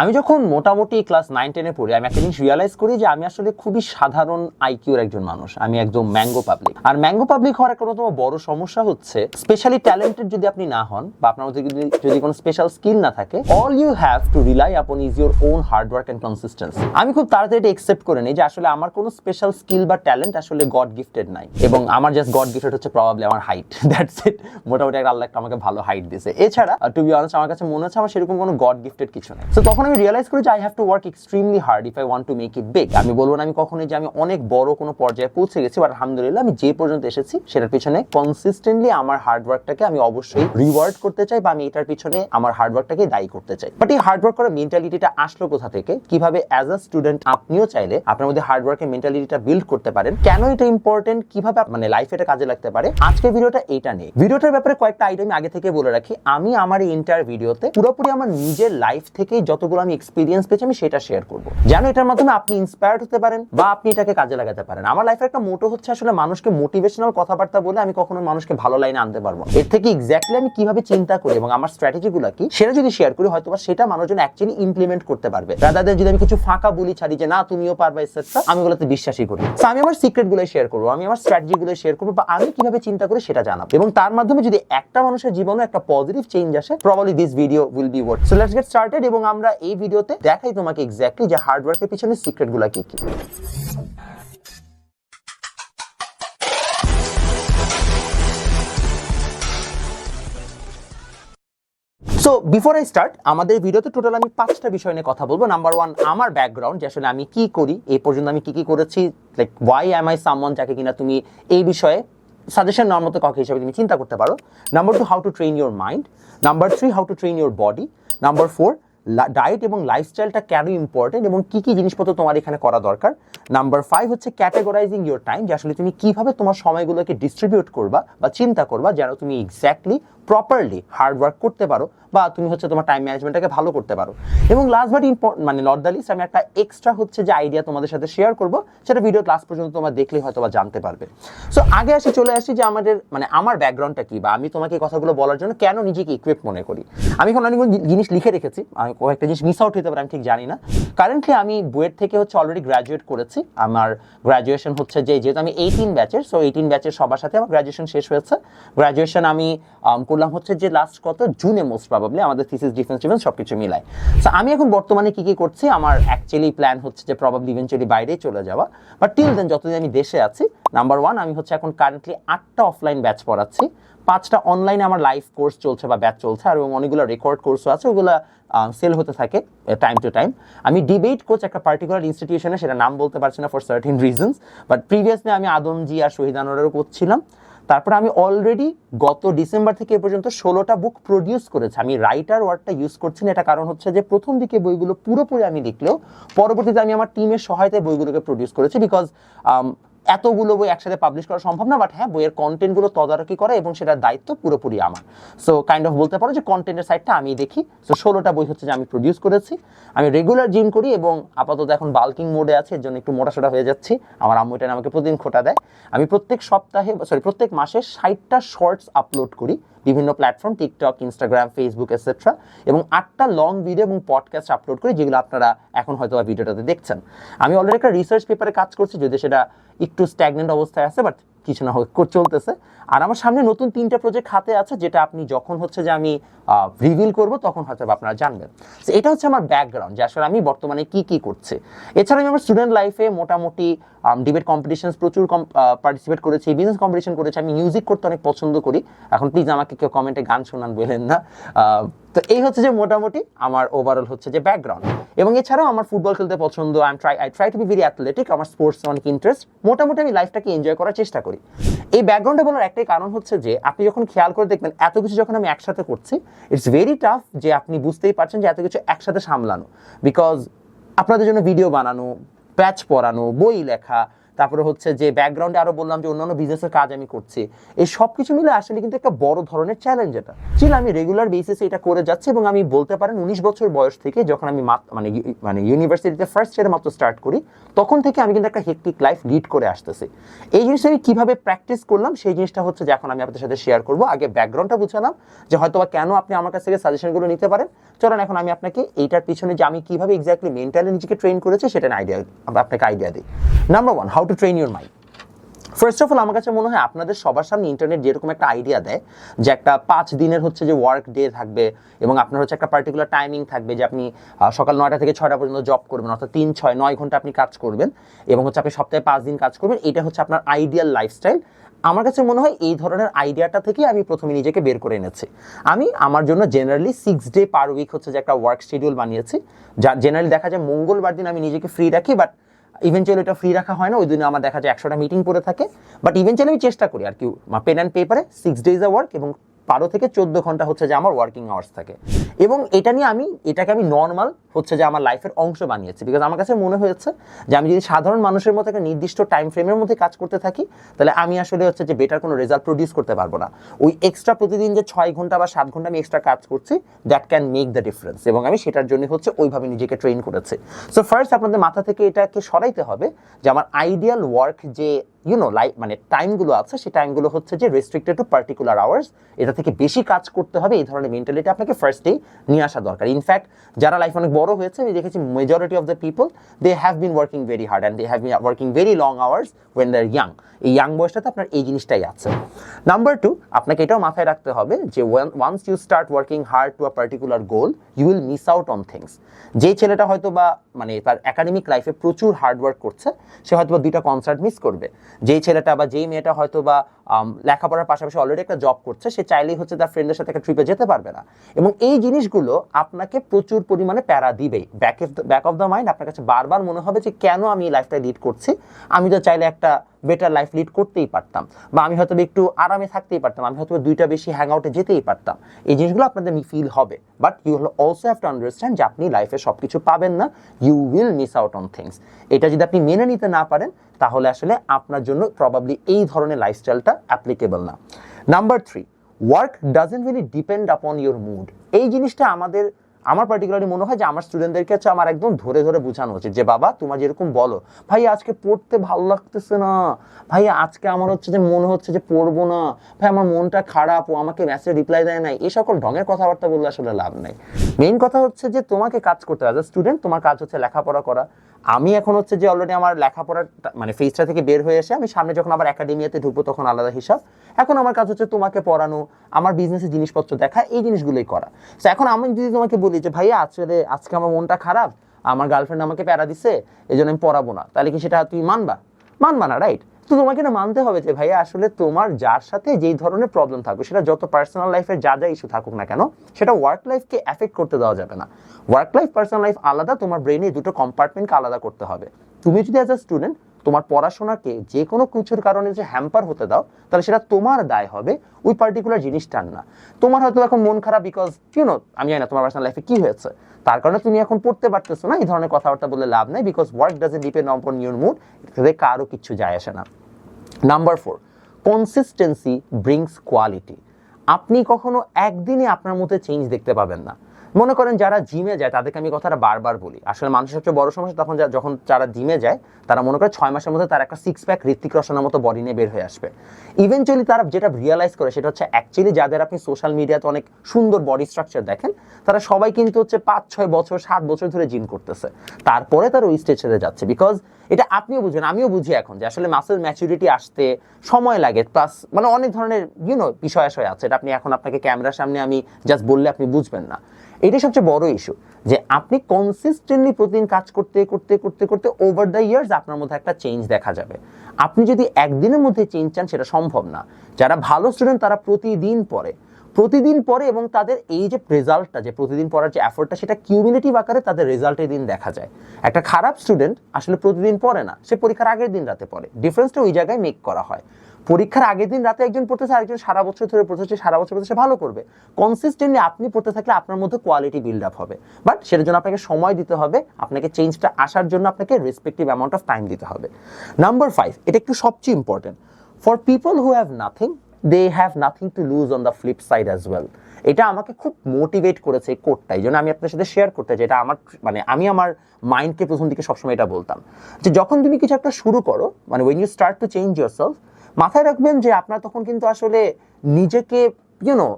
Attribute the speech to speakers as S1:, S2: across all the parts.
S1: আমি যখন মোটামুটি ক্লাস নাইন টেনে পড়ি, আমি একটা জিনিস রিয়ালাইজ করি যে আমি আসলে খুবই সাধারণ আইকিউর একজন মানুষ। আমি একদম ম্যাঙ্গো পাবলিক আর ম্যাঙ্গো পাবলিক হওয়ার একটা অন্যতম বড় সমস্যা হচ্ছে স্পেশালি ট্যালেন্টেড যদি আপনি না হন, বা আপনার মধ্যে যদি যদি কোনো স্পেশাল স্কিল না থাকে all you have to rely upon is your own hard work and consistency আমি খুব তাড়াতাড়ি এটা একসেপ্ট করে নিই যে আসলে আমার কোনো স্পেশাল স্কিল বা ট্যালেন্ট আসলে গড গিফটেড নাই। এবং আমার জাস্ট গড গিফটেড হচ্ছে প্রবাবলি আমার হাইট দ্যাটস ইট মোটামুটি একটা আল্লাহ একটা আমাকে ভালো হাইট দিয়েছে। এছাড়া টু বি অনেস্ট আমার কাছে মনে হচ্ছে আমার সেরকম কোনো গড গিফটেড কিছু নেই। তো তখন আমি রিয়েলাইজ করি যে I have to work extremely hard if I want to make it big আমি বলব না, আমি কখনোই যে আমি অনেক বড় কোনো পর্যায়ে পৌঁছে গেছি বাট আলহামদুলিল্লাহ আমি যে পর্যন্ত এসেছি, সেটার পিছনে কনসিস্টেন্টলি আমার হার্ড ওয়ার্কটাকে আমি অবশ্যই রিওয়ার্ড করতে চাই বা আমি এটার পিছনে আমার হার্ড ওয়ার্কটাকে দায়ী করতে চাই। বাট এই হার্ড ওয়ার্ক করার মেন্টালিটিটা আসলো কোথা থেকে? কীভাবে অ্যাজ আ স্টুডেন্ট আপনিও চাইলে আপনার মধ্যে হার্ড ওয়ার্কের মেন্টালিটিটা বিল্ড করতে পারেন। কেন এটা ইম্পর্টেন্ট কীভাবে মানে লাইফে এটা কাজে লাগতে পারে? আজকের ভিডিওটা এটা নেই ভিডিওটার ব্যাপারে কয়েকটা আইটেম আগে থেকে বলে রাখি। আমি আমার এই ইন্টার ভিডিওতে পুরোপুরি আমার নিজের লাইফ থেকেই যতগুলো আমি এক্সপিরিয়েন্স পেয়েছি আমি সেটা শেয়ার করব। যেন এটার মাধ্যমে আপনি ইন্সপায়ার্ড হতে পারেন বা আপনি এটাকে কাজে লাগাতে পারেন। আমার লাইফের একটা মোটো হচ্ছে আসলে মানুষকে মোটিভেশনাল কথাবার্তা বলে আমি কখনো মানুষকে ভালো লাইনে আনতে পারব এর থেকে এক্স্যাক্টলি আমি কীভাবে চিন্তা করি এবং আমার স্ট্র্যাটেজিগুলো কি সেটা যদি শেয়ার করি হয়তো সেটা মানুষজন অ্যাকচুয়ালি ইমপ্লিমেন্ট করতে পারবে। দেন যদি আমি কিছু ফাঁকা বলি ছাড়ি যে না তুমিও পারবে এটসেট্রা আমি ওগুলোতে বিশ্বাসই করি So, আমি আমার সিক্রেটগুলো শেয়ার করব আমি আমার স্ট্র্যাটেজি গুলো শেয়ার করব বা আমি কীভাবে চিন্তা করি সেটা জানাব। এবং তার মাধ্যমে যদি একটা মানুষের জীবনে একটা পজিটিভ চেঞ্জ আসে probably this video will be worth so let's get started এবং আমরা এই ভিডিওতে দেখাই তোমাকে এক্স্যাক্টলি যে হার্ডওয়ার্কের পিছনে সিক্রেটগুলা কি কি। সো বিফোর আই স্টার্ট আমাদের ভিডিওতে টোটাল আমি পাঁচটা বিষয় নিয়ে কথা বলব। নাম্বার ওয়ান আমার ব্যাকগ্রাউন্ড যে আসলে আমি কি করি এই পর্যন্ত আমি কি কি করেছি লাইক ওয়াই এম আই সামন যাকে কিনা তুমি এই বিষয়ে সাজেশন নেওয়ার মতো কাউকে হিসাবে তুমি চিন্তা করতে পারো। Number two how to train your mind number three how to train your body number four diet এবং লাইফস্টাইলটা কেন ইম্পর্টেন্ট এবং কি কি জিনিসপত্র তোমার এখানে করা দরকার? নাম্বার ফাইভ হচ্ছে ক্যাটাগরাইজিং ইউর টাইম যে আসলে তুমি কীভাবে তোমার সময়গুলোকে ডিস্ট্রিবিউট করবা বা চিন্তা করবা যেন তুমি এক্স্যাক্টলি প্রপারলি হার্ড ওয়ার্ক করতে পারো বা তুমি হচ্ছে তোমার টাইম ম্যানেজমেন্টটাকে ভালো করতে পারো। এবং লাস্ট বাট মানে নট দ্য লিস্ট আমি একটা এক্সট্রা হচ্ছে যে আইডিয়া তোমাদের সাথে শেয়ার করব, সেটা ভিডিও লাস্ট পর্যন্ত তোমরা দেখলে হয়তো বা জানতে পারবে। সো আগে আসি, চলে আসি যে আমাদের মানে আমার ব্যাকগ্রাউন্ডটা কি বা আমি তোমাকে কথাগুলো বলার জন্য কেন নিজেকে ইকুইপ মনে করি? আমি এখন অনেকগুলো জিনিস লিখে রেখেছি। আমি কয়েকটা জিনিস মিস আউট হতে পারে, আমি ঠিক জানি না। কারেন্টলি আমি বুয়েট থেকে হচ্ছে অলরেডি গ্রাজুয়েট করেছি। আমার গ্রাজুয়েশন হচ্ছে যে, যেহেতু আমি এইটিন ব্যাচের সো এইটিন ব্যাচের সবার সাথে আমার গ্রাজুয়েশন শেষ হয়েছে। গ্রাজুয়েশন আমি করলাম হচ্ছে যে লাস্ট কত? জুনে মোস্ট প্রবাবলি আমাদের থিসিস ডিফেন্স ডিফেন্স সব কিছু মিলাই সো আমি এখন বর্তমানে কি কি করছি? আমার অ্যাকচুয়ালি প্ল্যান হচ্ছে যে প্রবাবলি ইভেন্চুয়ালি বাইরেই চলে যাওয়া। বাট টিল দেন যতদিন আমি দেশে আছি নাম্বার ওয়ান আমি হচ্ছে এখন কারেন্টলি আটটা অফলাইন ব্যাচ পড়াচ্ছি। পাঁচটা অনলাইনে আমার লাইভ কোর্স চলছে বা ব্যাচ চলছে, আর এবং অনেকগুলো রেকর্ড কোর্সও আছে, ওগুলো সেল হতে থাকে টাইম টু টাইম আমি ডিবেট কোচ একটা পার্টিকুলার ইনস্টিটিউশনে সেটা নাম বলতে পারছি না for certain reasons but previously আমি আদমজি আর শহীদ আনোয়ারেরও কোচ ছিলাম। তারপরে আমি অলরেডি গত ডিসেম্বর থেকে এ পর্যন্ত ষোলোটা বুক প্রডিউস করেছি। আমি রাইটার ওয়ার্ডটা ইউজ করছি না, এটা কারণ হচ্ছে যে প্রথম দিকে বইগুলো পুরোপুরি আমি লিখলেও, পরবর্তীতে আমি আমার টিমের সহায়তায় বইগুলোকে প্রডিউস করেছি বিকজ এতগুলো বই একসাথে পাবলিশ করা সম্ভব না বাট হ্যাঁ বইয়ের কন্টেন্টগুলো তদারকি করা এবং সেটার দায়িত্ব পুরোপুরি আমার। সো কাইন্ড অফ বলতে পারো যে কন্টেন্টের সাইডটা আমি দেখি। সো ষোলোটা বই হচ্ছে যে আমি প্রডিউস করেছি। আমি রেগুলার জিম করি এবং আপাতত এখন বাল্কিং মোডে আছে, এর জন্য একটু মোটাসোটা হয়ে যাচ্ছি। আমার আম্মু এটা আমাকে প্রতিদিন খোটা দেয়। আমি প্রত্যেক সপ্তাহে সরি প্রত্যেক মাসে ষাটটা শর্টস আপলোড করি। বিভিন্ন platform TikTok Instagram Facebook etcetera এবং আটটা লং ভিডিও এবং পডকাস্ট আপলোড করি যেগুলো আপনারা এখন হয়তো ভিডিওটাতে দেখছেন। আমি অলরেডি একটা রিসার্চ পেপারে কাজ করছি, যদি সেটা একটু স্ট্যাগনেন্ট অবস্থায় আছে বাট কিছু না হোক চলতেছে। আর আমার সামনে নতুন তিনটা প্রজেক্ট হাতে আছে যেটা আপনি যখন হচ্ছে যে আমি রিভিল করব তখন হয়তো আপনারা জানবেন। So, এটা হচ্ছে আমার ব্যাকগ্রাউন্ড যে আসলে আমি বর্তমানে কি কি করছি। এছাড়া আমি আমার স্টুডেন্ট লাইফে মোটামুটি ডিবেট কম্পিটিশন প্রচুর পার্টিসিপেট করেছি বিজনেস কম্পিটিশন করেছি। আমি মিউজিক করতে অনেক পছন্দ করি। এখন প্লিজ আমাকে কেউ কমেন্টে গান শোনান বলেন না। তো এই হচ্ছে যে মোটামুটি আমার ওভারঅল হচ্ছে যে ব্যাকগ্রাউন্ড এবং এছাড়াও আমার ফুটবল খেলতে পছন্দ I try I try to be very athletic আমার স্পোর্টস অনেক ইন্টারেস্ট মোটামুটি আমি লাইফটাকে এনজয় করার চেষ্টা করি। এই ব্যাকগ্রাউন্ডে বলার একটাই কারণ হচ্ছে যে, আপনি যখন খেয়াল করে দেখবেন এত কিছু যখন আমি একসাথে করছি ইটস ভেরি টাফ যে আপনি বুঝতেই পারছেন যে এত কিছু একসাথে সামলানো। বিকজ আপনাদের জন্য ভিডিও বানানো প্যাচ পড়ানো, বই লেখা তারপরে হচ্ছে যে ব্যাকগ্রাউন্ডে আরও বললাম যে অন্যান্য বিজনেসের কাজ আমি করছি। এই সব কিছু মিলে আসলে কিন্তু একটা বড় ধরনের চ্যালেঞ্জ এটা। ছিল আমি রেগুলার বেসিসে এটা করে যাচ্ছি এবং আমি বলতে পারেন উনিশ বছর বয়স থেকে যখন আমি মানে মানে ইউনিভার্সিটিতে ফার্স্ট ইয়ারে মাত্র স্টার্ট করি, তখন থেকে আমি কিন্তু একটা হেক্টিক লাইফ লিড করে আসতেছি। এই জিনিসটা আমি কীভাবে প্র্যাকটিস করলাম, সেই জিনিসটা হচ্ছে যে এখন আমি আপনাদের সাথে শেয়ার করব। আগে ব্যাকগ্রাউন্ডটা বুঝালাম যে হয়তো বা কেন আপনি আমার কাছ থেকে সাজেশনগুলো নিতে পারেন। চলেন এখন আমি আপনাকে এইটার পিছনে যে আমি কীভাবে এক্স্যাক্টলি মেন্টালি নিজেকে ট্রেন করেছি, সেটা আইডিয়া আপনাকে আইডিয়া দিই। Number one how to train your mind first of all আমার কাছে মনে হয় আপনাদের সবার সামনে ইন্টারনেট যেরকম একটা আইডিয়া দেয়, যে একটা পাঁচ দিনের হচ্ছে যে ওয়ার্ক ডে থাকবে এবং আপনার হচ্ছে একটা পার্টিকুলার টাইমিং থাকবে যে আপনি সকাল নয়টা থেকে ছয়টা পর্যন্ত জব করবেন, অর্থাৎ তিন, ছয়, নয় ঘণ্টা আপনি কাজ করবেন এবং হচ্ছে আপনি সপ্তাহে পাঁচ দিন কাজ করবেন, এটা হচ্ছে আপনার আইডিয়াল লাইফস্টাইল আমার কাছে মনে হয় এই ধরনের আইডিয়াটা থেকে আমি প্রথমে নিজেকে বের করে এনেছি। আমি আমার জন্য generally six day per week হচ্ছে যে একটা ওয়ার্ক শিডিউল বানিয়েছি, যা জেনারেলি দেখা যায় মঙ্গলবার দিন আমি নিজেকে ফ্রি রাখি বাট ইভেনচুয়ালি এটা ফ্রি রাখা হয় না, ওই দিনে আমার দেখা যায় একশোটা মিটিং পড়ে থাকে। বাট ইভেনচুয়ালি আমি চেষ্টা করি আর কি পেন অ্যান্ড পেপারে সিক্স ডেজ আ ওয়ার্ক এবং বারো থেকে চোদ্দ ঘণ্টা হচ্ছে যে আমার ওয়ার্কিং আওয়ার্স থাকে। এবং এটা নিয়ে আমি, এটাকে আমি নর্মাল হচ্ছে যে আমার লাইফের অংশ বানিয়েছি। বিকজ আমার কাছে মনে হয়েছে যে আমি যদি সাধারণ মানুষের মতো একটা নির্দিষ্ট টাইম ফ্রেমের মধ্যে কাজ করতে থাকি, তাহলে আমি আসলে হচ্ছে যে বেটার কোনো রেজাল্ট প্রডিউস করতে পারব না। ওই এক্সট্রা প্রতিদিন যে ছয় ঘণ্টা বা সাত ঘণ্টা আমি এক্সট্রা কাজ করছি that can make the difference এবং আমি সেটার জন্য হচ্ছে ওইভাবে নিজেকে ট্রেন করেছি। সো ফার্স্ট আপনাদের মাথা থেকে এটাকে সরাইতে হবে যে আমার আইডিয়াল ওয়ার্ক যে ইউনো লাইফ মানে টাইমগুলো আছে, সেই টাইমগুলো হচ্ছে যে রেস্ট্রিক্টেড টু পার্টিকুলার আওয়ার্স এটা থেকে বেশি কাজ করতে হবে, এই ধরনের মেন্টালিটি আপনাকে ফার্স্টেই নিয়ে আসা দরকার। ইনফ্যাক্ট যারা লাইফ অনেক বড় হয়েছে, আমি দেখেছি majority of the people they have been working very hard and they have been working very long hours when they are young এই ইয়াং বয়সটাতে আপনার এই জিনিসটাই আছে। নাম্বার টু আপনাকে এটাও মাথায় রাখতে হবে যে once you start working hard to a particular goal you will miss out on things যে ছেলেটা হয়তো বা মানে তার একাডেমিক লাইফে প্রচুর হার্ড ওয়ার্ক করছে, সে হয়তো বা দুইটা কনসার্ট মিস করবে। যেই ছেলেটা বা যেই মেয়েটা হয়তো বা লেখাপড়ার পাশাপাশি অলরেডি একটা জব করছে, সে চাইলেই হচ্ছে তার ফ্রেন্ডের সাথে একটা ট্রিপে যেতে পারবে না। এবং এই জিনিসগুলো আপনাকে প্রচুর পরিমাণে প্যারা দিবেই। Back of back of the mind আপনার কাছে বারবার মনে হবে যে কেন আমি এই লাইফটা লিড করছি। আমি তো চাইলে একটা বেটার লাইফ লিড করতেই পারতাম বা আমি হয়তো একটু আরামে থাকতেই পারতাম, আমি হয়তো দুইটা বেশি হ্যাং আউটে যেতেই পারতাম। এই জিনিসগুলো আপনাদের ফিল হবে। But you will also have to understand যে আপনি লাইফে সব কিছু পাবেন না। You will miss out on things এটা যদি আপনি মেনে নিতে না পারেন, তাহলে আসলে আপনার জন্য প্রবাবলি এই ধরনের লাইফস্টাইলটা অ্যাপ্লিকেবল না। Number three work doesn't really depend upon your mood এই জিনিসটা আমাদের আমার পার্টিকুলারলি মনে হয় যে আমার স্টুডেন্টদেরকে হচ্ছে আমার একদম ধরে ধরে বোঝানো উচিত যে, বাবা, তোমার যেরকম বলো। ভাই, আজকে পড়তে ভালো লাগতেছে না। ভাই, আজকে আমার হচ্ছে যে মনে হচ্ছে যে পড়ব না। ভাই, আমার মনটা খারাপ। ও আমাকে মেসেজ রিপ্লাই দেয় নাই। এই সকল ঢঙের কথাবার্তা বললে আসলে লাভ নাই। মেইন কথা হচ্ছে যে তোমাকে কাজ করতে হবে। স্টুডেন্ট তোমার কাজ হচ্ছে লেখাপড়া করা। আমি এখন হচ্ছে যে অলরেডি আমার লেখাপড়ার মানে ফেজটা থেকে বের হয়ে এসে আমি সামনে যখন আবার একাডেমিয়াতে ঢুকবো তখন আলাদা হিসাব। এখন আমার কাজ হচ্ছে তোমাকে পড়ানো, আমার বিজনেসের জিনিসপত্র দেখা, এই জিনিসগুলোই করা। তো এখন আমি যদি তোমাকে বলি যে, ভাইয়া আসলে আজকে আমার মনটা খারাপ, আমার গার্লফ্রেন্ড আমাকে প্যারা দিছে এই জন্য আমি পড়াবো না। তাহলে কি সেটা তুমি মানবা? মানবা না রাইট তো তোমাকে না মানতে হবে যে ভাইয়া আসলে তোমার যার সাথে যেই ধরনের প্রবলেম থাকবে সেটা যত পার্সোনাল লাইফের যা যা ইস্যু থাকুক না কেন, সেটা ওয়ার্ক লাইফকে এফেক্ট করতে দেওয়া যাবে না। ওয়ার্ক লাইফ পার্সোনাল লাইফ আলাদা, তোমার ব্রেনে দুটো কম্পার্টমেন্টকে আলাদা করতে হবে। তুমি যদি অ্যাজ আ স্টুডেন্ট তোমার পড়াশোনাকে যে কোনো কিছুর কারণে যে হ্যাম্পার হতে দাও, তাহলে সেটা তোমার দায় হবে, ওই পার্টিকুলার জিনিসটার না। তোমার হয়তো এখন মন খারাপ বিকজ ইউনো আমি জানি না তোমার পার্সোনাল লাইফে কি হয়েছে। তার কারণে তুমি এখন পড়তে পারতেছো না, এই ধরনের কথাবার্তা বলে লাভ নেই because work doesn't depend on your mood এতে কারও কিছু যায় আসে না। Number four consistency brings quality আপনি কখনো একদিনে আপনার মধ্যে চেঞ্জ দেখতে পাবেন না। মনে করেন যারা জিমে যায়, তাদেরকে আমি কথাটা বারবার বলি। আসলে মানুষের সবচেয়ে বড় সমস্যা তখন যখন যারা জিমে যায়, তারা মনে করে ছয় মাসের মধ্যে তার একটা সিক্স প্যাক ঋত্বিক রোশনের মতো বডি নিয়ে বের হয়ে আসবে। ইভেনচুয়ালি তারা যেটা রিয়েলাইজ করে, সেটা হচ্ছে অ্যাকচুয়ালি যাদের আপনি সোশ্যাল মিডিয়াতে অনেক সুন্দর বডি স্ট্রাকচার দেখেন, তারা সবাই কিন্তু হচ্ছে পাঁচ, ছয় বছর, সাত বছর ধরে জিম করতেছে। তারপরে তার ওই স্টেজে যাচ্ছে বিকজ এটা আপনিও বুঝবেন আমিও বুঝি এখন যে আসলে মাসেল ম্যাচুরিটি আসতে সময় লাগে প্লাস মানে অনেক ধরনের ইউনো বিষয় আছে। এটা আপনি এখন আপনাকে ক্যামেরার সামনে আমি জাস্ট বললে আপনি বুঝবেন না। এটাই সবচেয়ে বড় ইস্যু যে আপনি কনসিস্টেন্টলি প্রতিদিন কাজ করতে করতে করতে করতে ওভার দ্য ইয়ার্স আপনার মধ্যে একটা চেঞ্জ দেখা যাবে। আপনি যদি একদিনের মধ্যে চেঞ্জ চান, সেটা সম্ভব না। যারা ভালো স্টুডেন্ট তারা প্রতিদিন পড়ে। প্রতিদিন পরে এবং তাদের এই যে রেজাল্টটা যে প্রতিদিন পড়ার যে এফোর্টটা সেটা কিউমিলেটিভ আকারে তাদের রেজাল্টের দিন দেখা যায়। একটা খারাপ স্টুডেন্ট আসলে প্রতিদিন পড়ে না, সে পরীক্ষার আগের দিন রাতে পড়ে। ডিফারেন্সটা ওই জায়গায় মেক করা হয়। পরীক্ষার আগের দিন রাতে একজন পড়তেছে, আরেকজন সারা বছর ধরে পড়তেছে সারা বছর পড়তেছে ভালো করবে। কনসিস্টেন্টলি আপনি পড়তে থাকলে আপনার মধ্যে কোয়ালিটি বিল্ড আপ হবে। বাট সেটার জন্য আপনাকে সময় দিতে হবে, আপনাকে চেঞ্জটা আসার জন্য আপনাকে রেসপেক্টিভ অ্যামাউন্ট অফ টাইম দিতে হবে। নাম্বার ফাইভ এটা একটু সবচেয়ে important for people who have nothing they have nothing to lose on the flip side as well এটা আমাকে খুব মোটিভেট করেছে এই কোডটা এই জন্য আমি আপনার সাথে শেয়ার করতে চাই। এটা আমার মানে আমি আমার মাইন্ডকে প্রথম দিকে সবসময় এটা বলতাম। যে যখন তুমি কিছু একটা শুরু করো মানে when you start to change yourself মাথায় রাখবেন যে আপনার তখন কিন্তু আসলে নিজেকে ইউনো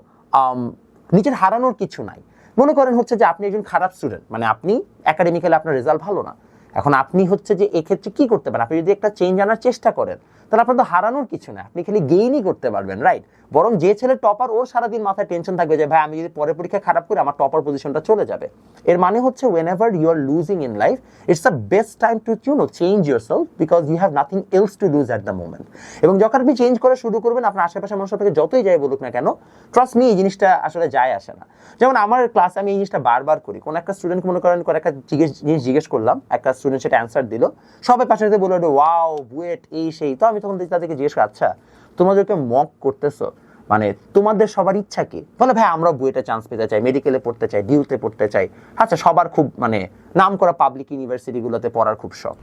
S1: নিজের হারানোর কিছু নাই। মনে করেন হচ্ছে যে আপনি একজন খারাপ স্টুডেন্ট মানে আপনি একাডেমিক্যালি আপনার রেজাল্ট ভালো না। এখন আপনি হচ্ছে যে এক্ষেত্রে কি করতে পারেন? আপনি যদি একটা চেঞ্জ আনার চেষ্টা করেন তাহলে আপনার তো হারানোর কিছু না, আপনি খালি গেইনই করতে পারবেন রাইট বরং যে ছেলে টপার ওর সারাদিন মাথায় টেনশন থাকবে যে, ভাই, আমি যদি পরের পরীক্ষা খারাপ করি, আমার টপার পজিশনটা চলে যাবে। এর মানে হচ্ছে whenever you are losing in life it's the best time to you know change yourself because you have nothing else to lose at the moment এবং যখন আপনি চেঞ্জ করা শুরু করবেন, আপনার আশেপাশে মানুষ আপনাকে যতই যাই বলুক না কেন ট্রাস্ট মি এই জিনিসটা আসলে যায় আসে না। যেমন আমার ক্লাসে আমি এই জিনিসটা বারবার করি। কোনো একটা স্টুডেন্ট মনে করেন একটা জিজ্ঞেস জিনিস জিজ্ঞেস করলাম, একটা স্টুডেন্ট সেটা অ্যান্সার দিল। সবাই পাশে থেকে বলল, ওয়াও, বুয়েট, এই, সেই। তো আমি তখন তাদেরকে জিজ্ঞেস করি আচ্ছা তোমাদেরকে মক করতেছো মানে তোমাদের সবার ইচ্ছা কি? বলে, ভাই, আমরা বুয়েটে চান্স পেতে চাই মেডিকেলে পড়তে চাই ডিউতে পড়তে চাই। আচ্ছা সবার খুব মানে নাম করা পাবলিক ইউনিভার্সিটিগুলোতে পড়ার খুব শখ।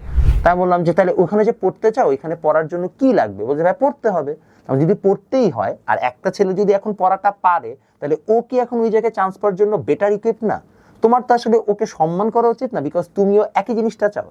S1: তাই বললাম যে, তাহলে ওখানে যে পড়তে চাও, ওইখানে পড়ার জন্য কি লাগবে? বলছে, ভাই, পড়তে হবে। আমি যদি পড়তেই হয়, আর একটা ছেলে যদি এখন পড়াটা পারে, তাহলে ও কি এখন ওই জায়গায় চান্স পাওয়ার জন্য বেটার ইকুইপ না? তোমার তো আসলে ওকে সম্মান করা উচিত না বিকজ তুমিও একই জিনিসটা চাও।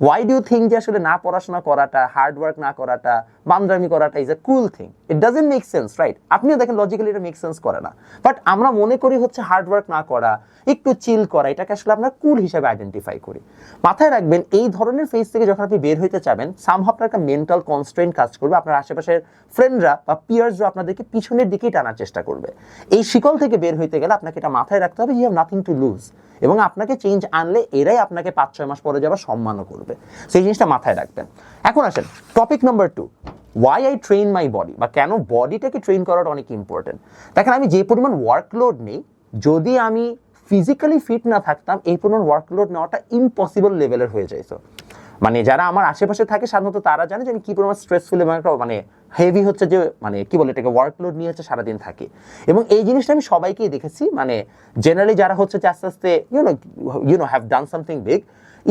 S1: ওয়াই ডু থিঙ্ক যে আসলে না পড়াশোনা করাটা হার্ড ওয়ার্ক না করাটা, বান্দ্রামি করাটা is a cool thing it doesn't make sense right আপনিও দেখেন লজিক্যালি এটা মেক সেন্স করে না। বাট আমরা মনে করি হচ্ছে হার্ড ওয়ার্ক না করা, একটু চিল করা, এটাকে আসলে আমরা কুল হিসেবে আইডেন্টিফাই করি। মাথায় রাখবেন, এই ধরনের ফেজ থেকে যখন আপনি বের হইতে চাবেন সাম আপনার একটা মেন্টাল কনস্ট্রেন্ট কাজ করবে, আপনার আশেপাশের ফ্রেন্ডরা বা পিয়ার্সরা আপনাদেরকে পিছনের দিকেই টানার চেষ্টা করবে। এই শিকল থেকে বের হইতে গেলে আপনাকে এটা মাথায় রাখতে হবে you have nothing to lose এবং আপনাকে চেঞ্জ আনলে এরাই আপনাকে পাঁচ, ছয় মাস পরে যাবার সম্মানও করবে। সেই জিনিসটা মাথায় রাখবেন। এখন আসেন topic number two why I train my body বা কেন বডিটাকে ট্রেন করাটা অনেক ইম্পর্টেন্ট দেখেন, আমি যে পরিমাণ ওয়ার্কলোড নেই, যদি আমি ফিজিক্যালি ফিট না থাকতাম, এই পরিমাণ ওয়ার্কলোড নেওয়াটা ইম্পসিবল লেভেলের হয়ে যাইতো। মানে যারা আমার আশেপাশে থাকে, সাধারণত তারা জানে যে আমি কি পরিমাণ স্ট্রেসফুল এবং একটা মানে হেভি হচ্ছে যে মানে কি বলে এটাকে ওয়ার্কলোড নিয়ে হচ্ছে সারাদিন থাকি। এবং এই জিনিসটা আমি সবাইকেই দেখেছি মানে জেনারেলি যারা হচ্ছে যে আস্তে আস্তে you know you know have done something big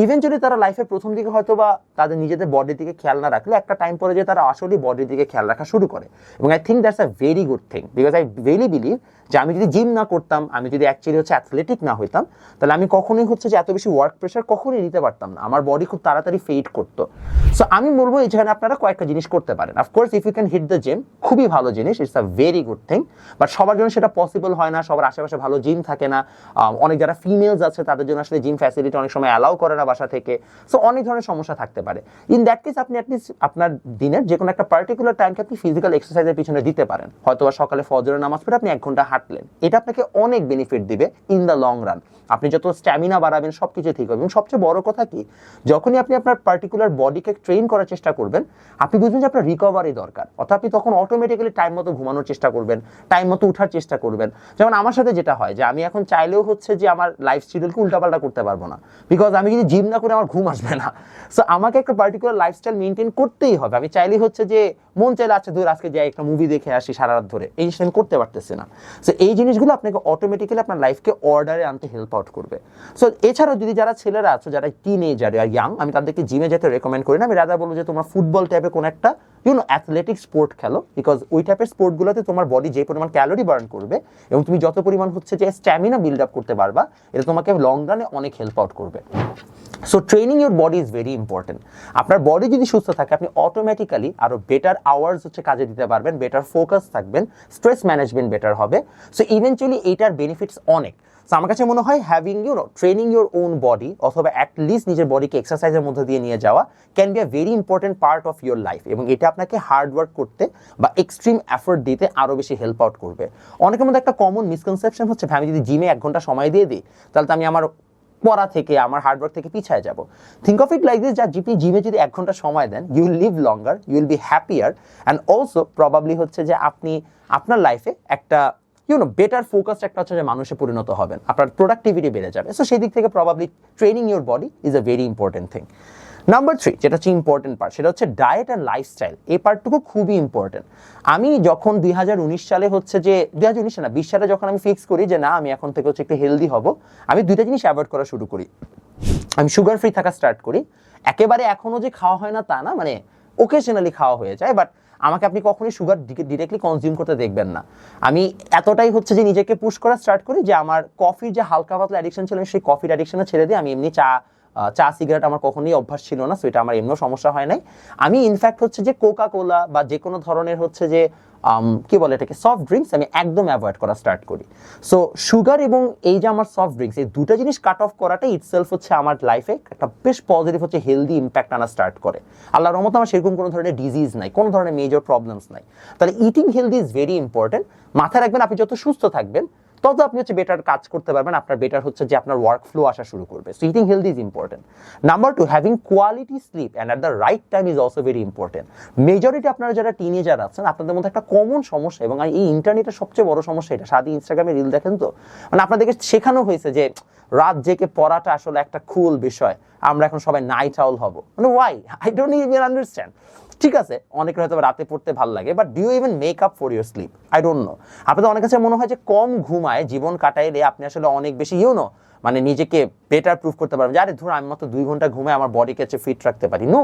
S1: eventually তারা লাইফের প্রথম দিকে হয়তো বা তাদের নিজেদের বডির দিকে খেয়াল না রাখলে, একটা টাইম পরে যে তারা আসলে বডির দিকে খেয়াল রাখা শুরু করে। এবং I think that's a very good thing because I very believe যে আমি যদি জিম না করতাম, আমি যদি অ্যাকচুয়ালি হচ্ছে অ্যাথলেটিক না হইতাম, তাহলে আমি কখনোই হচ্ছে যে এত বেশি ওয়ার্ক প্রেশার কখনোই নিতে পারতাম না। আমার বডি খুব তাড়াতাড়ি ফেড করতো। সো আমি বলব এখানে আপনারা কয়েকটা জিনিস করতে পারেন। Of course if you can hit the gym খুবই ভালো জিনিস it's a very good thing but সবার জন্য সেটা পসিবল হয় না, সবার আশেপাশে ভালো জিম থাকে না। অনেক যারা ফিমেলস আছে, তাদের জন্য আসলে জিম ফ্যাসিলিটি অনেক সময় অ্যালাউ করে না বাসা থেকে। সো অনেক ধরনের সমস্যা থাকতে পারে। ইন দ্যাট কেস আপনি অ্যাটলিস্ট আপনার দিনের যে কোনো একটা পার্টিকুলার টাইমকে আপনি ফিজিক্যাল এক্সারসাইজের পিছনে দিতে পারেন। হয়তো সকালে ফজরের নামাজ পড়ে আপনি এক ঘণ্টা হাঁটলেন এটা আপনাকে অনেক বেনিফিট দিবে ইন দ্য লং রান আপনি যত স্ট্যামিনা বাড়াবেন সব কিছু ঠিক হবে। এবং সবচেয়ে বড় কথা কি, যখনই আপনি আপনার পার্টিকুলার বডিকে ট্রেন করার চেষ্টা করবেন, আপনি বুঝবেন যে আপনার রিকভারি দরকার। অর্থাৎ আপনি তখন অটোমেটিক্যালি টাইম মতো ঘুমানোর চেষ্টা করবেন টাইম মতো উঠার চেষ্টা করবেন। যেমন আমার সাথে যেটা হয় যে আমি এখন চাইলেও হচ্ছে যে আমার লাইফ শিডিউলকে উল্টাপাল্টা করতে পারব না। বিকজ আমি যদি জিম না করে আমার ঘুম আসবে না। সো আমাকে একটা পার্টিকুলার লাইফস্টাইল মেনটেন করতেই হবে। আমি চাইলেই হচ্ছে যে মন চাইলে আচ্ছা ধর আজকে যাই, একটা মুভি দেখে আসি সারা রাত ধরে। এই জিনিসটা আমি করতে পারতেছি না। সো এই জিনিসগুলো আপনাকে অটোমেটিক্যালি আপনার লাইফকে অর্ডারে আনতে হেল্প আউট করবে। সো এছাড়াও যদি যারা ছেলেরা আছো, যারা টিন এজার আর ইয়াং আমি তাদেরকে জিমে যেতে রেকমেন্ড করি না, আমি রাজা বলব যে তোমার ফুটবল টাইপের কোনো একটা ইউনো অ্যাথলেটিক স্পোর্ট খেলো বিকজ ওই টাইপের স্পোর্টগুলোতে তোমার বডি যে পরিমাণ ক্যালোরি বার্ন করবে, এবং তুমি যত পরিমাণ হচ্ছে যে স্ট্যামিনা বিল্ড আপ করতে পারবা, এটা তোমাকে লং রানে অনেক হেল্প আউট করবে। So training your body is very important আপনার বডি যদি সুস্থ থাকে, আপনি অটোমেটিক্যালি আরও বেটার আওয়ার্স হচ্ছে কাজে দিতে পারবেন বেটার ফোকাস থাকবেন স্ট্রেস ম্যানেজমেন্ট বেটার হবে। সো ইভেনচুয়ালি এইটার বেনিফিটস অনেক। সো আমার কাছে মনে হয় having you know training your own body অথবা অ্যাটলিস্ট নিজের বডিকে এক্সারসাইজের মধ্যে দিয়ে নিয়ে যাওয়া can be a very important part of your life এবং এটা আপনাকে হার্ড ওয়ার্ক করতে বা এক্সট্রিম এফোর্ট দিতে আরও বেশি হেল্প আউট করবে। অনেকের মধ্যে একটা কমন মিসকনসেপশন হচ্ছে আমি যদি জিমে এক ঘণ্টা সময় দিয়ে দিই, তাহলে তো আমি আমার পড়া থেকে, আমার হার্ডওয়ার্ক থেকে পিছায় যাব। Think of it like this যা জিপি জিমে যদি এক ঘণ্টা সময় দেন you will live longer you will be happier and also probably হচ্ছে যে আপনি, আপনার লাইফে একটা ইউ নো বেটার ফোকাসড একটা হচ্ছে যে মানুষে পরিণত হবেন। আপনার প্রোডাক্টিভিটি বেড়ে যাবে। সো সেই দিক থেকে probably training your body is a very important thing number three যেটা হচ্ছে ইম্পর্টেন্ট পার্ট সেটা হচ্ছে ডায়েট অ্যান্ড লাইফস্টাইল এই পার্টটুকু খুবই ইম্পর্টেন্ট আমি যখন দুই হাজার উনিশ সালে হচ্ছে যে, দুই হাজার উনিশ না, বিশ সালে যখন আমি ফিক্স করি যে, না, আমি এখন থেকে হচ্ছে একটু হেলদি হব, আমি দুইটা জিনিস অ্যাভয়েড করা শুরু করি। আমি সুগার ফ্রি থাকা স্টার্ট করি। একেবারে এখনও যে খাওয়া হয় না তা না মানে ওকেশনালি খাওয়া হয়ে যায় বাট আমাকে আপনি কখনোই সুগার ডিরেক্টলি কনজিউম করতে দেখবেন না। আমি এতটাই হচ্ছে যে নিজেকে পুশ করা স্টার্ট করি যে, আমার কফির যে হালকা পাতলা অ্যাডিকশন ছিল সেই কফির অ্যাডিকশনে ছেড়ে দিই আমি এমনি চা চা সিগারেট আমার কখনোই অভ্যাস ছিল না সো এটা আমার এমনিও সমস্যা হয় নাই। আমি ইনফ্যাক্ট হচ্ছে যে কোকা কোলা বা যে কোনো ধরনের হচ্ছে যে কি বলে এটাকে সফট ড্রিঙ্কস আমি একদম অ্যাভয়েড করা স্টার্ট করি। সো সুগার এবং এই যে আমার সফট ড্রিঙ্কস এই দুটো জিনিস কাট অফ করাটা ইটসেলফ হচ্ছে আমার লাইফে একটা বেশ পজিটিভ হচ্ছে হেলদি ইম্প্যাক্ট আনা স্টার্ট করে। আল্লাহর রহমতে আমার সেরকম কোনো ধরনের ডিজিজ নাই, কোনো ধরনের মেজর প্রবলেমস নাই। তাহলে eating healthy is very important মাথায় রাখবেন, আপনি যত সুস্থ থাকবেন তত আপনি হচ্ছে বেটার কাজ করতে পারবেন। আপনার বেটার হচ্ছে যে আপনার ওয়ার্ক ফ্লো আসা শুরু করবে। So eating healthy is important number two having quality sleep and at the right time is also very important majority আপনারা যারা টিনেজার আছেন, আপনাদের মধ্যে একটা কমন সমস্যা এবং এই ইন্টারনেটের সবচেয়ে বড় সমস্যা এটা। সাথে ইনস্টাগ্রামে রিল দেখেন তো? মানে আপনাদেরকে শেখানো হয়েছে যে রাত জেগে পড়াটা আসলে একটা কুল বিষয়। আমরা এখন সবাই নাইট আউল হব। মানে why I don't even understand ঠিক আছে, অনেকের হয়তো রাতে পড়তে ভালো লাগে but do you even make up for your sleep I don't know আপনাদের অনেক কাছে মনে হয় যে কম ঘুমায়, জীবন কাটাইলে আপনি আসলে অনেক বেশি ইউ নো মানে নিজেকে বেটার প্রুফ করতে পারবেন যে, আরে ধরুন আমি মাত্র দুই ঘণ্টা ঘুমায়, আমার বডিকে ফিট রাখতে পারি। নো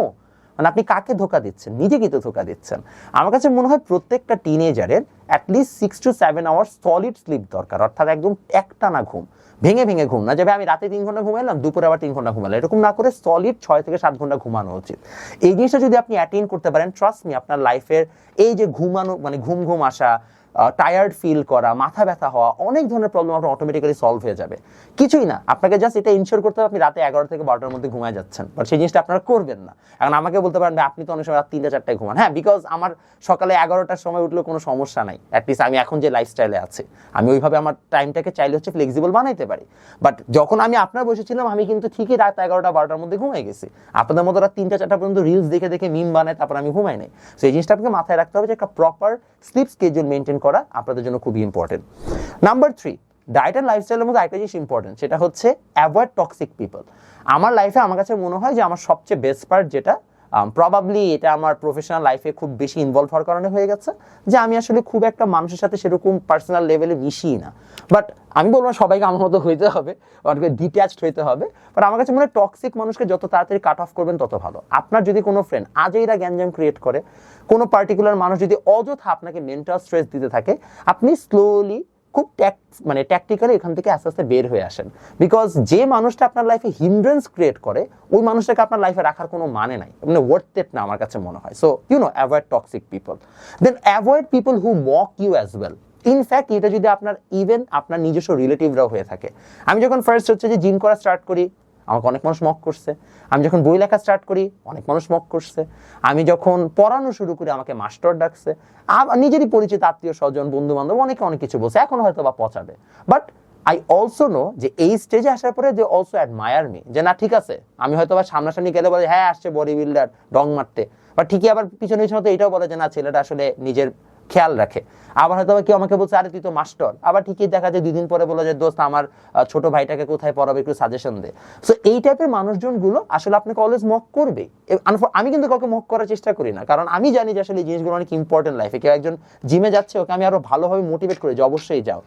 S1: মানে আপনি কাকে ধোকা দিচ্ছেন? নিজেকে তো ধোকা দিচ্ছেন। আমার কাছে মনে হয় প্রত্যেকটা টিনেজারের at least six to seven hours solid sleep দরকার। অর্থাৎ একদম একটানা ঘুম। ভেঙে ভেঙে ঘুম না যাবে আমি রাতে তিন ঘণ্টা ঘুমাইলাম, দুপুরে আবার তিন ঘণ্টা ঘুমালাম এরকম না করে সলিড ছয় থেকে সাত ঘণ্টা ঘুমানো উচিত। এই জিনিসটা যদি আপনি অ্যাটেন্ড করতে পারেন ট্রাস্ট মি আপনার লাইফের এই যে ঘুমানো মানে ঘুম ঘুম আসা টায়ার্ড ফিল করা, মাথা ব্যথা হওয়া, অনেক ধরনের প্রবলেম আপনার অটোমেটিক্যালি সলভ হয়ে যাবে। কিছুই না, আপনাকে জাস্ট এটা ইনশিওর করতে হবে আপনি রাতে এগারো থেকে বারোটার মধ্যে ঘুমায় যাচ্ছেন বাট সেই জিনিসটা আপনারা করবেন না। এখন আমাকে বলতে পারেন আপনি তো অনেক সময় রাত তিনটা, চারটায় ঘুমান। হ্যাঁ বিকজ আমার সকালে এগারোটার সময় উঠলেও কোনো সমস্যা নাই। অ্যাটলিস্ট আমি এখন যে লাইফস্টাইলে আছি, আমি ওইভাবে আমার টাইমটাকে চাইলে হচ্ছে ফ্লেক্সিবল বানাইতে পারি। বাট যখন আমি আপনার বসেছিলাম আমি কিন্তু ঠিকই রাত এগারোটা, বারোটার মধ্যে ঘুমাই গেছি। আপনাদের মতো রাত তিনটা, চারটা পর্যন্ত রিলস দেখে দেখে মিম বানায়, তারপর আমি ঘুমাই নাই। সো এই জিনিসটা আপনাকে মাথায় রাখতে হবে যে একটা প্রপার স্লিপ স্কেজুল মেনটেন করা আপনাদের জন্য খুবই important number three diet and লাইফস্টাইলের মধ্যে একটা জিনিস ইম্পর্টেন্ট সেটা হচ্ছে অ্যাভয়েড টক্সিক পিপল আমার লাইফে আমার কাছে মনে হয় যে আমার সবচেয়ে বেস্ট পার্ট যেটা প্রবাবলি এটা আমার প্রফেশনাল লাইফে খুব বেশি ইনভলভ হওয়ার কারণে হয়ে গেছে যে আমি আসলে খুব একটা মানুষের সাথে সেরকম পার্সোনাল লেভেলে মিশি না। বাট আমি বলব সবাইকে আমার মতো হইতে হবে অনেকে ডিট্যাচড হইতে হবে বাট আমার কাছে মনে হয় টক্সিক মানুষকে যত তাড়াতাড়ি কাট অফ করবেন তত ভালো। আপনার যদি কোনো ফ্রেন্ড আজেইরা গ্যাঞ্জাম ক্রিয়েট করে, কোনো পার্টিকুলার মানুষ যদি অযথা আপনাকে মেন্টাল স্ট্রেস দিতে থাকে, আপনি স্লোলি খুব ট্যাক মানে ট্যাকটিক্যালি এখান থেকে আস্তে আস্তে বের হয়ে আসেন। বিকজ যে মানুষটা আপনার লাইফে হিন্ড্রেন্স ক্রিয়েট করে, ওই মানুষটাকে আপনার লাইফে রাখার কোনো মানে নাই। মানে ওয়ার্থ না আমার কাছে মনে হয়। So you know avoid toxic people then avoid people who mock you as well in fact এটা যদি আপনার ইভেন আপনার নিজস্ব রিলেটিভরাও হয়ে থাকে। আমি যখন ফার্স্ট হচ্ছে যে জিম করা স্টার্ট করি আমাকে অনেক মানুষ মক করছে। আমি যখন বই লেখা স্টার্ট করি, অনেক মানুষ মক করছে। আমি যখন পড়ানো শুরু করি, আমাকে মাস্টার ডাকছে। নিজেরই পরিচিত আত্মীয় স্বজন বন্ধু বান্ধব অনেকে অনেক কিছু বলছে। এখন হয়তো বা পচাবে। বাট আই অলসো নো যে এই স্টেজে আসার পরে যে অলসো অ্যাডমায়ার মি যে না, ঠিক আছে, আমি হয়তো বা সামনাসামনি গেলে বলে হ্যাঁ আসছে বডি বিল্ডার ডং মারতে। বা ঠিকই আবার পিছনে পিছনে তো এটাও বলে যে, না, ছেলেটা আসলে নিজের খেয়াল রাখে। আবার হয়তো কেউ আমাকে বলছে, আরে তুই তো মাস্টার। আবার ঠিকই দেখা যায় দুই দিন পরে বলে যে, দোস্ত, আমার ছোট ভাইটাকে কোথায় পড়াবে, একটু সাজেশন দে। সো এই টাইপের মানুষজনগুলো আসলে আপনাকে অলওয়েজ মক করবে। আমি কিন্তু কাউকে মক করার চেষ্টা করি না। কারণ আমি জানি যে আসলে এই জিনিসগুলো অনেক ইম্পর্টেন্ট লাইফে কেউ একজন জিমে যাচ্ছে, ওকে আমি আরও ভালোভাবে মোটিভেট করি যে, অবশ্যই যাও।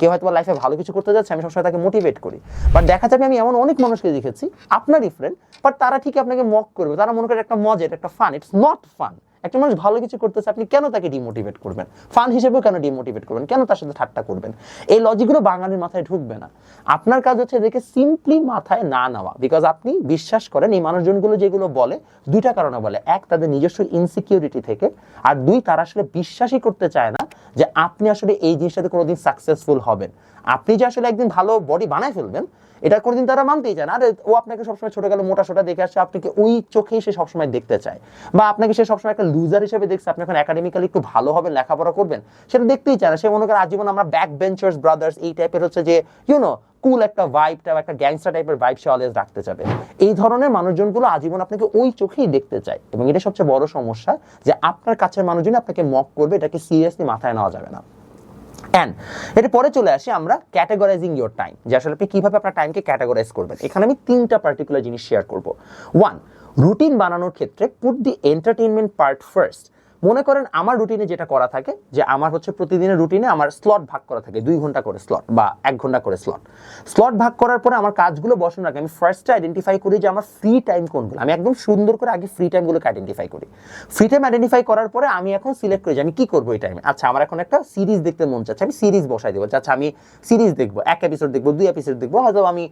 S1: কেউ হয়তো লাইফে ভালো কিছু করতে যাচ্ছে, আমি সবসময় তাকে মোটিভেট করি। বাট দেখা যাবে আমি এমন অনেক মানুষকে দেখেছি, আপনারই ফ্রেন্ড বাট তারা ঠিক আপনাকে মক করবে। তারা মনে করে একটা মজা একটা ফান ইটস নট ফান একটা মানুষ ভালো কিছু করতেছে, আপনি কেন তাকে ডিমোটিভেট করবেন? ফান হিসেবেও কেন ডিমোটিভেট করবেন? কেন তার সাথে ঠাট্টা করবেন? এই লজিকগুলো বাঙালির মাথায় ঢুকবে না। আপনার কাজ হচ্ছে এদেরকে সিম্পলি মাথায় না নেওয়া। বিকজ আপনি বিশ্বাস করেন, এই মানুষজনগুলো যেগুলো বলে, দুইটা কারণে বলে। এক, তাদের নিজস্ব ইনসিকিউরিটি থেকে, আর দুই, তারা আসলে বিশ্বাসই করতে চায় না যে আপনি আসলে এই জিনিসটাতে কোনোদিন সাকসেসফুল হবেন। আপনি যে আসলে একদিন ভালো বডি বানায় ফেলবেন, এটা কোনোদিন তারা মানতেই চায় না। আরে, ও আপনাকে সবসময় ছোট গেলে মোটা সোটা দেখে আসছে, আপনাকে ওই চোখেই সে সবসময় দেখতে চায়। বা আপনাকে সে সবসময় একটা লুজার হিসেবে দেখছে, আপনি এখন একাডেমিক্যালি একটু ভালো হবেন, লেখাপড়া করবেন, সেটা দেখতেই চায় না। সে মনে করে আজীবন আমরা ব্যাক বেঞ্চার্স ব্রাদার্স এই টাইপের হচ্ছে যে ইউনো কুল একটা ভাইবটা একটা গ্যাংস্টার টাইপের ভাইব সে অলওয়েজ রাখতে চাবে। এই ধরনের মানুষজনগুলো আজীবন আপনাকে ওই চোখেই দেখতে চায়। এবং এটা সবচেয়ে বড় সমস্যা যে আপনার কাছের মানুষজন আপনাকে মক করবে, এটাকে সিরিয়াসলি মাথায় নেওয়া যাবে না। অ্যান্ড এর পরে চলে আসি আমরা ক্যাটাগরাইজিং ইয়োর টাইম যে আসলে আপনি কীভাবে আপনার টাইমকে ক্যাটাগরাইজ করবেন। এখানে আমি তিনটা পার্টিকুলার জিনিস শেয়ার করব। ওয়ান রুটিন বানানোর ক্ষেত্রে put the entertainment part first মনে করেন আমার রুটিনে যেটা করা থাকে যে আমার হচ্ছে প্রতিদিনের রুটিনে আমার স্লট ভাগ করা থাকে দুই ঘণ্টা করে স্লট বা এক ঘণ্টা করে স্লট স্লট ভাগ করার পরে আমার কাজগুলো বসানোর আগে আমি ফার্স্টে আইডেন্টিফাই করি যে আমার ফ্রি টাইম কোনগুলো। আমি একদম সুন্দর করে আগে ফ্রি টাইমগুলোকে আইডেন্টিফাই করি। ফ্রি টাইম আইডেন্টিফাই করার পরে আমি এখন সিলেক্ট করি যে আমি কি করব এই টাইমে আচ্ছা আমার এখন একটা সিরিজ দেখতে মন চাচ্ছে আমি সিরিজ বসাই দেবো। আচ্ছা আমি সিরিজ দেখব এক এপিসোড দেখব দুই এপিসোড দেখব। হয়তো আমি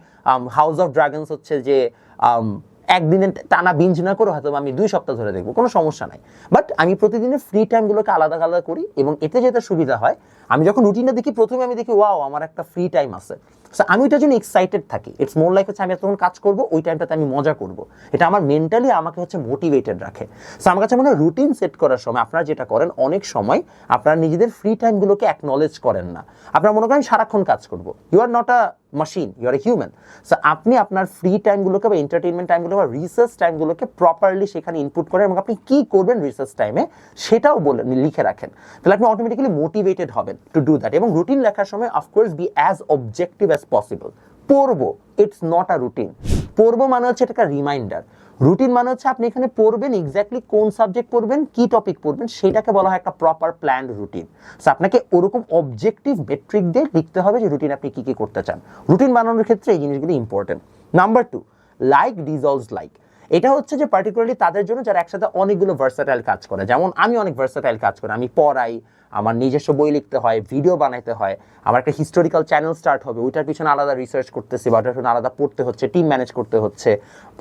S1: হাউস অফ ড্রাগনস হচ্ছে যে আম, একদিনে টানা বিঞ্জ না করে হয়তো আমি দুই সপ্তাহ ধরে দেখব, কোনো সমস্যা নাই। বাট আমি প্রতিদিনের ফ্রি টাইমগুলোকে আলাদা আলাদা করি এবং এতে যেটা সুবিধা হয়, আমি যখন রুটিনটা দেখি, প্রথমে আমি দেখি ওয়াও আমার একটা ফ্রি টাইম আছে। So, আমি ওইটার জন্য এক্সাইটেড থাকি। ইটস মোর লাইক হচ্ছে আমি তখন কাজ করব ওই টাইমটাতে আমি মজা করব। এটা আমার মেন্টালি আমাকে হচ্ছে মোটিভেটেড রাখে। সো আমার কাছে মনে রুটিন সেট করার সময় আপনারা যেটা করেন অনেক সময় আপনারা নিজেদের ফ্রি টাইমগুলোকে অ্যাকনলেজ করেন না। আপনারা মনে করেন সারাক্ষণ কাজ করব। You are not a machine you are a human so আপনি আপনার ফ্রি টাইমগুলোকে বা এন্টারটেনমেন্ট টাইমগুলো বা রিসার্চ টাইমগুলোকে প্রপারলি সেখানে ইনপুট করেন এবং আপনি কি করবেন রিসার্চ টাইমে সেটাও বলে লিখে রাখেন। তাহলে আপনি অটোমেটিক্যালি মোটিভেটেড হবেন টু ডু দ্যাট এবং রুটিন লেখার সময় of course be as objective as possible পড়ব ইটস নট আ রুটিন পড়ব মানে হচ্ছে এটা একটা রিমাইন্ডার রুটিন মানে হচ্ছে আপনি এখানে পড়বেন এক্স্যাক্টলি কোন সাবজেক্ট পড়বেন, কি টপিক পড়বেন, সেটাকে বলা হয় একটা প্রপার প্ল্যান্ড রুটিন সো আপনাকে ওরকম অবজেক্টিভ মেট্রিক দিয়ে লিখতে হবে যে রুটিন আপনি কি কি করতে চান। রুটিন বানানোর ক্ষেত্রে এই জিনিসগুলো important number two like dissolves like এটা হচ্ছে যে পার্টিকুলারলি তাদের জন্য যারা একসাথে অনেকগুলো ভার্সাটাইল কাজ করে। যেমন আমি অনেক ভার্সাটাইল কাজ করি। আমি পড়াই আমার নিজস্ব বই লিখতে হয় ভিডিও বানাইতে হয়, আমার একটা হিস্টোরিক্যাল চ্যানেল স্টার্ট হবে, ওইটার পিছনে আলাদা রিসার্চ করতেছি বা ওটার পিছনে আলাদা পড়তে হচ্ছে টিম ম্যানেজ করতে হচ্ছে,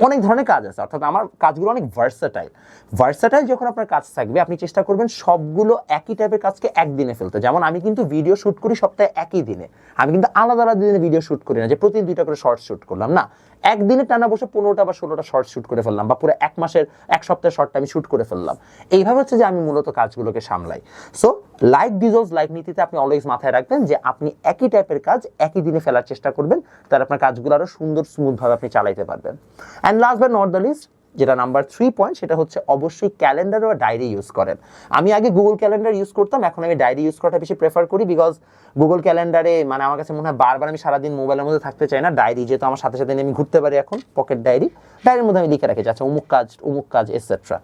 S1: অনেক ধরনের কাজ আছে। অর্থাৎ আমার কাজগুলো অনেক ভার্সাটাইল ভার্সাটাইল যখন আপনার কাজ থাকবে, আপনি চেষ্টা করবেন সবগুলো একই টাইপের কাজকে একদিনে ফেলতে। যেমন আমি কিন্তু ভিডিও শ্যুট করি সপ্তাহে একই দিনে। আমি কিন্তু আলাদা আলাদা দিনে ভিডিও শ্যুট করি না, যে প্রতিদিন দুইটা করে শর্ট শ্যুট করলাম, না। একদিনে টানা বসে পনেরোটা বা ষোলোটা শর্ট শ্যুট করে ফেললাম বা পুরো এক মাসের, এক সপ্তাহের শর্টটা আমি শ্যুট করে ফেললাম। এইভাবে হচ্ছে যে আমি মূলত কাজগুলোকে সামলাই। সো লাইক ডিজলস লাইক নীতিতে আপনি অলওয়েজ মাথায় রাখবেন যে আপনি একই টাইপের কাজ একই দিনে ফেলার চেষ্টা করবেন তার আপনার কাজগুলো আরও সুন্দর স্মুথভাবে আপনি চালাইতে পারবেন। And last but not the least যেটা নাম্বার থ্রি পয়েন্ট সেটা হচ্ছে অবশ্যই ক্যালেন্ডার বা ডায়েরি ইউজ করেন। আমি আগে গুগল ক্যালেন্ডার ইউজ করতাম, এখন আমি ডায়েরি ইউজ করাটা বেশি প্রেফার করি বিকজ গুগল ক্যালেন্ডারে মানে আমার কাছে মনে হয় বারবার আমি সারাদিন মোবাইলের মধ্যে থাকতে চাই না। ডায়েরি যেহেতু আমার সাথে সাথে আমি ঘুরতে পারি এখন পকেট ডায়েরি ডায়েরির মধ্যে আমি লিখে রাখি আচ্ছা অমুক কাজ অমুক কাজ এটসেট্রা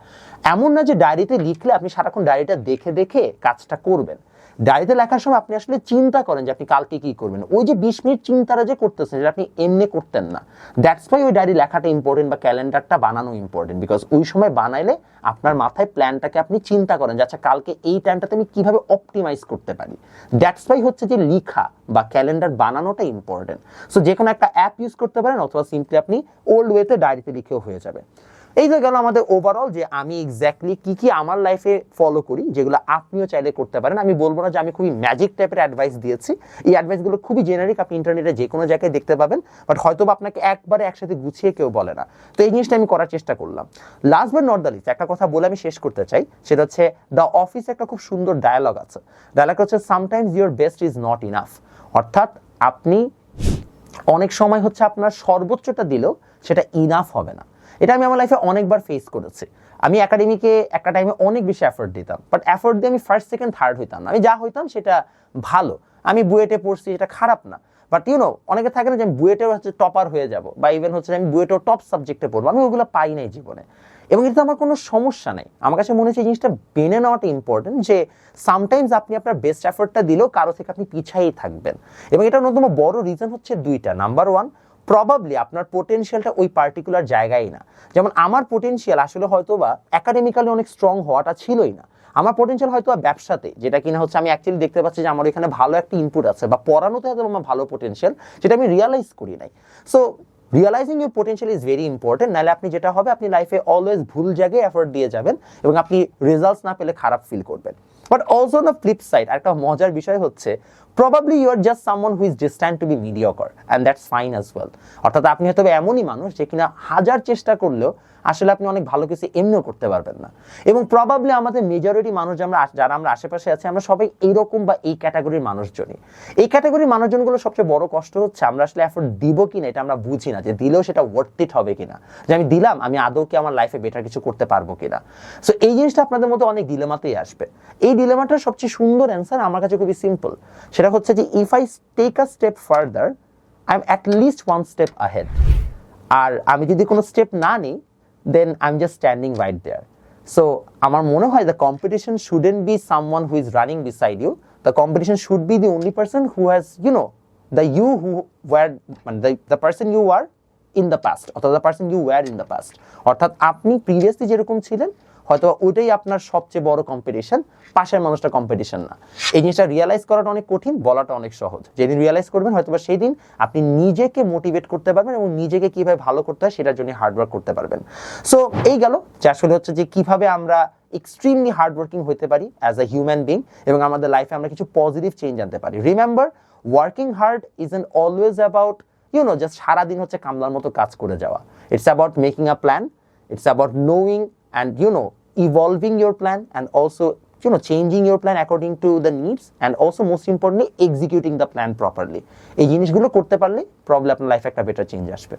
S1: এমন না যে ডায়েরিতে লিখলে আপনি সারাক্ষণ ডায়েরিটা দেখে দেখে কাজটা করবেন। ডায়েরিতে লেখার সময় আপনি আসলে চিন্তা করেন যে আপনি কালকে কি করবেন। ওই যে বিশ মিনিট চিন্তাটা যে করতেছেন যেটা আপনি এমনি করতেন না। দ্যাটস ওয়াই ওই ডায়েরি লেখাটা ইম্পর্টেন্ট বা ক্যালেন্ডারটা বানানো ইম্পর্টেন্ট বিকজ ওই সময় বানাইলে আপনার মাথায় প্ল্যানটাকে আপনি চিন্তা করেন যে আচ্ছা কালকে এই টাইমটাতে আমি কীভাবে অপটিমাইজ করতে পারি। দ্যাটস ওয়াই হচ্ছে যে লিখা বা ক্যালেন্ডার বানানোটা ইম্পর্টেন্ট সো যে কোনো একটা অ্যাপ ইউজ করতে পারেন অথবা সিম্পলি আপনি ওল্ড ওয়েতে ডায়েরিতে লিখেও হয়ে যাবে। এই যে গেল আমাদের ওভারঅল যে আমি এক্স্যাক্টলি কি কি আমার লাইফে ফলো করি, যেগুলো আপনিও চাইলে করতে পারেন। আমি বলব না যে আমি খুবই ম্যাজিক টাইপের অ্যাডভাইস দিয়েছি। এই অ্যাডভাইসগুলো খুবই জেনারিক আপনি ইন্টারনেটে যে কোনো জায়গায় দেখতে পাবেন। বাট হয়তো আপনাকে একবারে একসাথে গুছিয়ে কেউ বলে না। তো এই জিনিসটা আমি করার চেষ্টা করলাম। Last but not the least একটা কথা বলে আমি শেষ করতে চাই। সেটা হচ্ছে দ্য অফিস একটা খুব সুন্দর ডায়ালগ আছে। ডায়ালগ হচ্ছে sometimes your best is not enough অর্থাৎ আপনি অনেক সময় হচ্ছে আপনার সর্বোচ্চটা দিলেও সেটা ইনাফ হবে না। এটা আমি আমার লাইফে অনেকবার ফেস করেছি। আমি একাডেমিকে একটা টাইমে অনেক বেশি এফোর্ট দিতাম। বাট এফোর্ট দিয়ে আমি ফার্স্ট সেকেন্ড থার্ড হইতাম না। আমি যা হইতাম সেটা ভালো। আমি বুয়েটে পড়ছি, এটা খারাপ না। বাট ইউ নো অনেকে থাকে না যে আমি বুয়েটেও হচ্ছে টপার হয়ে যাব বা ইভেন হচ্ছে আমি বুয়েটেও টপ সাবজেক্টে পড়ব। আমি ওগুলো পাই নাই জীবনে। এবং এটা আমার কোনো সমস্যা নেই। আমার কাছে মনে হচ্ছে এই জিনিসটা বেনে নেওয়াটা ইম্পর্টেন্ট যে সামটাইমস আপনি আপনার বেস্ট এফোর্টটা দিলেও কারও থেকে আপনি পিছাই থাকবেন। এবং এটা অন্যতম বড় রিজন হচ্ছে দুইটা। নাম্বার ওয়ান প্রবাবলি আপনার পোটেনশিয়ালটা ওই পার্টিকুলার জায়গায় না। যেমন আমার পোটেনশিয়াল আসলে হয়তো বা একাডেমিক্যালি অনেক স্ট্রং হওয়াটা ছিলই না। আমার পোটেনশিয়াল হয়তো ব্যবসাতে, যেটা কিনা হচ্ছে আমি অ্যাকচুয়ালি দেখতে পাচ্ছি যে আমার এখানে ভালো একটা ইনপুট আছে বা পড়ানোতে হয়তো আমার ভালো পোটেনশিয়াল যেটা আমি রিয়ালাইজ করি নাই। So realising your potential is very important নাহলে আপনি যেটা হবে, আপনি লাইফে অলওয়েজ ভুল জায়গায় এফোর্ট দিয়ে যাবেন এবং আপনি রেজাল্টস না পেলে খারাপ ফিল করবেন। But also the flip side একটা মজার বিষয় হচ্ছে probably you are just someone who is destined to be mediocre and that's fine as well অর্থাৎ আপনি হয়তো এমনই মানুষ যে কিনা হাজার চেষ্টা করলেও আসলে আপনি অনেক ভালো কিছু এমনিও করতে পারবেন না। এবং প্রবাবলি আমাদের মেজরিটি মানুষ আমরা যারা আমরা আশেপাশে আছি, আমরা সবাই এইরকম বা এই ক্যাটাগরির মানুষজনই। এই ক্যাটাগরির মানুষজনগুলো সবচেয়ে বড় কষ্ট হচ্ছে, আমরা আসলে এফোর্ট দিব কিনা এটা আমরা বুঝি না যে দিলেও সেটা ওয়ার্থ ইট হবে কিনা। যে আমি দিলাম, আমি আদৌ কি আমার লাইফে বেটার কিছু করতে পারব কিনা। সো এই জিনিসটা আপনাদের মধ্যে অনেক ডিলেমাতেই আসবে। এই ডিলেমাটার সবচেয়ে সুন্দর অ্যান্সার আমার কাছে খুবই সিম্পল সেটা হচ্ছে যে if I take a step further I am at least one step ahead আর আমি যদি কোনো স্টেপ না নিই then I am just standing right there so আমার মনে হয় the competition shouldn't be someone who is running beside you the competition should be the only person who has you know the you who were মানে the person you are in the past অর্থাৎ the person you were in the past অর্থাৎ আপনি previously যেরকম ছিলেন হয়তো ওইটাই আপনার সবচেয়ে বড় কম্পিটিশন পাশের মানুষটা কম্পিটিশন না। এই জিনিসটা রিয়েলাইজ করাটা অনেক কঠিন, বলাটা অনেক সহজ। যেদিন রিয়েলাইজ করবেন হয়তো সেই দিন আপনি নিজেকে মোটিভেট করতে পারবেন এবং নিজেকে কীভাবে ভালো করতে হয় সেটার জন্য হার্ডওয়ার্ক করতে পারবেন। সো এই গেল যে আসলে হচ্ছে যে কীভাবে আমরা এক্সট্রিমলি হার্ডওয়ার্কিং হতে পারি অ্যাজ আ হিউম্যান বিং এবং আমাদের লাইফে আমরা কিছু পজিটিভ চেঞ্জ আনতে পারি। Remember working hard isn't always about you know just সারাদিন হচ্ছে কামলার মতো কাজ করে যাওয়া। It's about making a plan it's about knowing and you know evolving your plan and also you know changing your plan according to the needs and also most importantly executing the plan properly এই জিনিসগুলো করতে পারলে problem আপনার লাইফে একটা better change আসবে